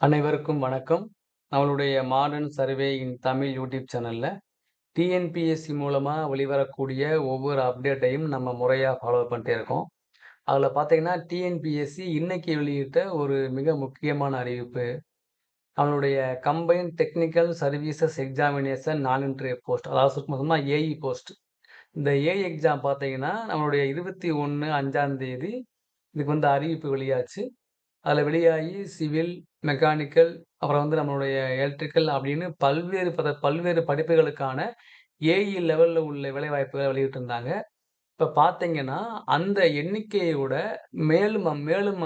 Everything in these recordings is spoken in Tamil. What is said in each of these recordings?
அனைவருக்கும் வணக்கம். நம்மளுடைய modern survey in Tamil YouTube சேனலில் டிஎன்பிஎஸ்சி மூலமாக வெளிவரக்கூடிய ஒவ்வொரு அப்டேட்டையும் நம்ம முறையாக ஃபாலோ பண்ணிட்டே இருக்கோம். அதில் பார்த்தீங்கன்னா, டிஎன்பிஎஸ்சி இன்னைக்கு வெளியிட்ட ஒரு மிக முக்கியமான அறிவிப்பு. நம்மளுடைய கம்பைன் டெக்னிக்கல் சர்வீசஸ் எக்ஸாமினேஷன் நான் இன்ட்ரிய போஸ்ட். அதாவது சுத்தமாக ஏஇ போஸ்ட். இந்த ஏஇ எக்ஸாம் பார்த்தீங்கன்னா, நம்மளுடைய 21/5ஆம் தேதி இதுக்கு வந்து அறிவிப்பு வெளியாச்சு. அதில் வெளியாகி சிவில், மெக்கானிக்கல், அப்புறம் வந்து நம்மளுடைய எலக்ட்ரிக்கல் அப்படின்னு பல்வேறு பத பல்வேறு படிப்புகளுக்கான ஏஇ லெவலில் உள்ள வேலைவாய்ப்புகளை வெளியிட்டிருந்தாங்க. இப்போ பார்த்தீங்கன்னா, அந்த எண்ணிக்கையோட மேலும் மேலும்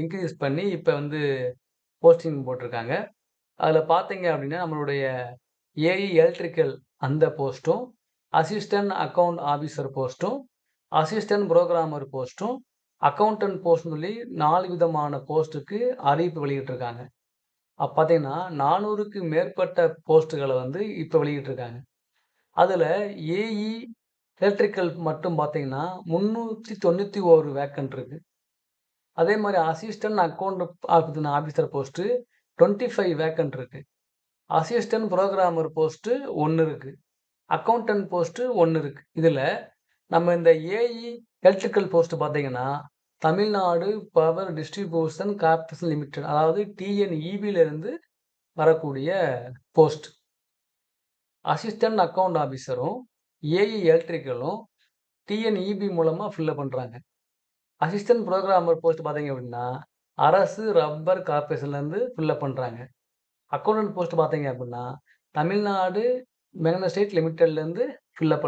இன்க்ரீஸ் பண்ணி இப்போ வந்து போஸ்டிங் போட்டிருக்காங்க. அதில் பார்த்தீங்க அப்படின்னா, நம்மளுடைய ஏஇ எலக்ட்ரிக்கல் அந்த போஸ்ட்டும், அசிஸ்டன்ட் அக்கவுண்ட் ஆஃபீஸர் போஸ்ட்டும், அசிஸ்டன்ட் புரோகிராமர் போஸ்ட்டும், அக்கவுண்டன்ட் போஸ்ட்னு சொல்லி நாலு விதமான போஸ்ட்டுக்கு அறிவிப்பு வெளியிட்டிருக்காங்க. அப்போ பார்த்தீங்கன்னா, 400க்கு மேற்பட்ட போஸ்ட்டுகளை வந்து இப்போ வெளியிட்டிருக்காங்க. அதில் ஏஇ எலக்ட்ரிக்கல் மட்டும் பார்த்தீங்கன்னா, 391 வேக்கன்ட் இருக்கு. அதே மாதிரி assistant account officer post twenty five vacant இருக்கு. அசிஸ்டன்ட் புரோகிராமர் போஸ்ட் 1 இருக்கு. அக்கவுண்டன்ட் போஸ்ட்டு ஒன்று இருக்குது இதில் நம்ம இந்த ஏஇ எலக்ட்ரிக்கல் போஸ்ட் பார்த்தீங்கன்னா, Tamil Nadu power distribution corporation limited அதாவது டிஎன்இபியிலிருந்து வரக்கூடிய போஸ்ட். அசிஸ்டன்ட் அக்கவுண்ட் ஆஃபீஸரும் ஏஇ எலக்ட்ரிக்கலும் டிஎன்இபி மூலமாக ஃபில்லப் பண்ணுறாங்க அசிஸ்டன்ட் ப்ரோக்ராமர் போஸ்ட் பார்த்தீங்க அப்படின்னா, அரசு ரப்பர் கார்பரேஷன்லேருந்து ஃபில்லப் பண்ணுறாங்க அக்கௌண்டன்ட் போஸ்ட் பார்த்தீங்க அப்படின்னா, தமிழ்நாடு மேக்னஸ்டேட் ஸ்டேட் லிமிட்டட்லேருந்து ஃபில் அப்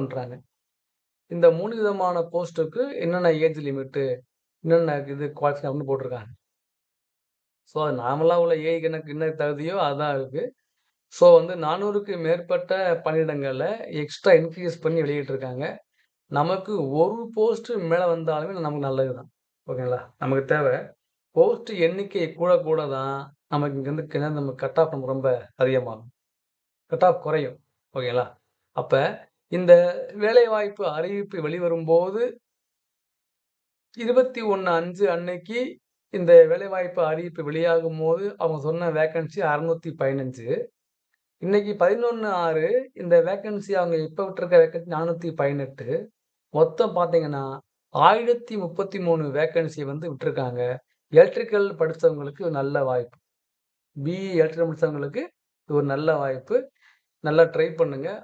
இந்த மூணு விதமான போஸ்ட்டுக்கு என்னென்ன ஏஜ் லிமிட்டு, என்னென்ன இது குவாலிஃபிகேஷன் அப்படின்னு போட்டிருக்காங்க. ஸோ, நார்மலா உள்ள ஏஐ எனக்கு என்ன தகுதியோ அதான் இருக்குது ஸோ, வந்து 400க்கு மேற்பட்ட பணியிடங்களில் எக்ஸ்ட்ரா இன்க்ரீஸ் பண்ணி வெளியிட்டிருக்காங்க. நமக்கு ஒரு போஸ்ட்டு மேலே வந்தாலுமே நமக்கு நல்லது தான். ஓகேங்களா? நமக்கு தேவை போஸ்ட் எண்ணிக்கை கூட கூட தான் நமக்கு இங்கேருந்து கிணறு நம்ம கட் ஆஃப் நமக்கு ரொம்ப அதிகமாகும். கட் ஆஃப் குறையும். ஓகேங்களா? அப்போ இந்த வேலைவாய்ப்பு அறிவிப்பு வெளிவரும்போது 21/5 அன்னைக்கு இந்த வேலைவாய்ப்பு அறிவிப்பு வெளியாகும்போது அவங்க சொன்ன வேக்கன்சி 615. இன்னைக்கு 11/6 இந்த வேக்கன்சி அவங்க இப்போ விட்டுருக்க வேக்கன்சி 418. மொத்தம் பார்த்தீங்கன்னா, 1033 வேக்கன்சி வந்து விட்டுருக்காங்க எலக்ட்ரிக்கல் படித்தவங்களுக்கு நல்ல வாய்ப்பு. பிஇ எலக்ட்ரிக்கல் படித்தவங்களுக்கு இது ஒரு நல்ல வாய்ப்பு. நல்லா ட்ரை பண்ணுங்கள்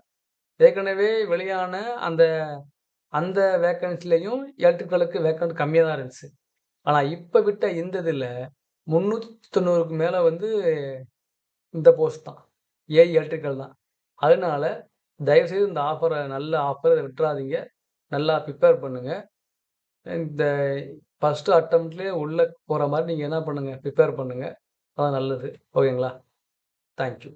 ஏற்கனவே வெளியான அந்த அந்த வேக்கன்சிலையும் எலக்ட்ரிக்கலுக்கு வேக்கன்ட் கம்மியாக தான் இருந்துச்சு. ஆனால் இப்போ விட்ட இந்த இதில் முந்நூற்றி தொண்ணூறுக்கு மேலே வந்து இந்த போஸ்ட் தான். ஏ எலக்ட்ரிக்கல் தான். அதனால தயவுசெய்து இந்த ஆஃபரை நல்ல ஆஃபர் விட்டுறாதீங்க நல்லா ப்ரிப்பேர் பண்ணுங்கள் இந்த ஃபஸ்ட்டு அட்டம்ப்ட்லேயே உள்ளே போகிற மாதிரி நீங்கள் என்ன பண்ணுங்கள் ப்ரிப்பேர் பண்ணுங்கள் அதான் நல்லது. ஓகேங்களா? Thank you.